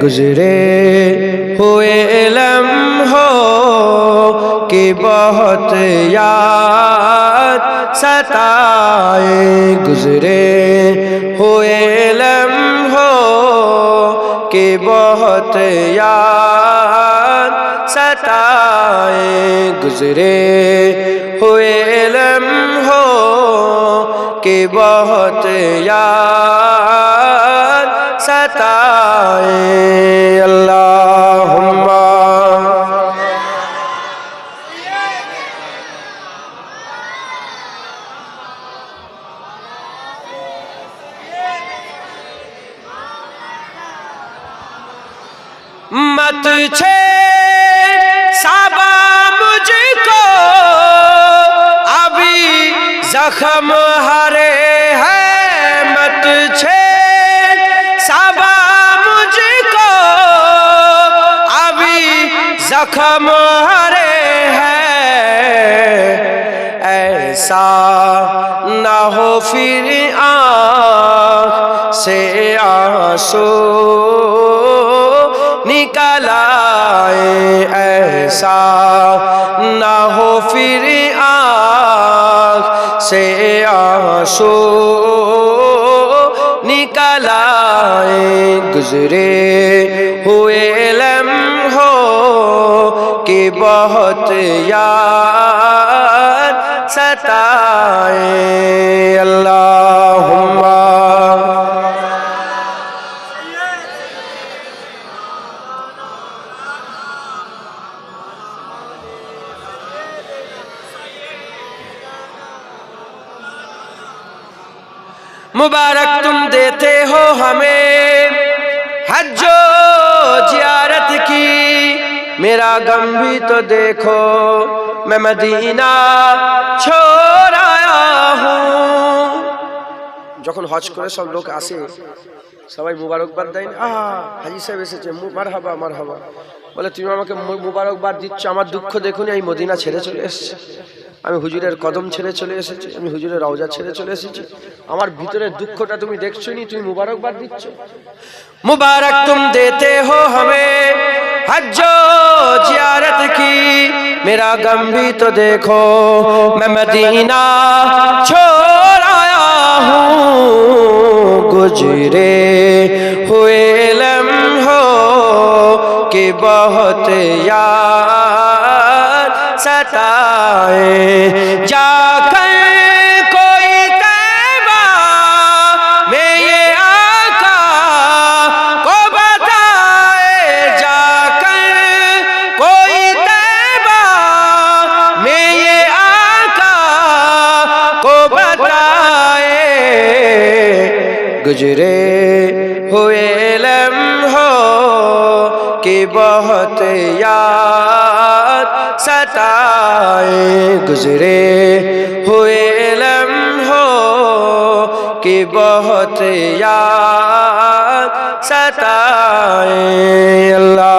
गुजरे हुए लम्हों की बहुत याद सताए गुजरे हुए लम्हों की बहुत याद सताए गुजरे हुए लम्हों की बहुत मत छे साबा मुझको अभी जख्म हरे है मत छे साबा मुझको अभी जख्म हरे है ऐसा ना हो फिर आँख से आंसू फिर आँख से आँसू निकलाए गुजरे हुए लम हो कि बहुत याद सताए। अल्लाहुम्मा मुबारक तुम देते हो हमें हज्जो जियारत की मेरा गम भी तो देखो मैं मदीना छोड़ आया हूँ যখন হজ করে সব লোক আসে সবাই মুবারকবাদ দেয় না আহা হাজি সাহেব এসেছে মার হাবা মার হাবা বলে তুমি আমাকে মু- মুবারকবাদ দিচ্ছ আমার দুঃখ দেখুন আমি মদিনা ছেড়ে চলে এসেছি আমি হুজুরের কদম ছেড়ে চলে এসেছি আমি হুজুরের রওজা ছেড়ে চলে এসেছি আমার ভিতরের দুঃখটা তুমি দেখছো নি তুমি মুবারকবাদ দিচ্ছ मुबारक तुम देते हो हमें हज्जो जियारत की मेरा गम भी तो देखो मैं मदीना छोड़ आया हूँ गुजरे हुए लम्हों की बहुत याद सताए जाकर कोई तैबा में ये आका को बताए। जाकर कोई तैबा में ये आका को बताए। गुजरे हुए लम्हों की बहुत याद सताए गुजरे हुए लम्हों की बहुत याद सताए अल्लाहुम्मा सल्ले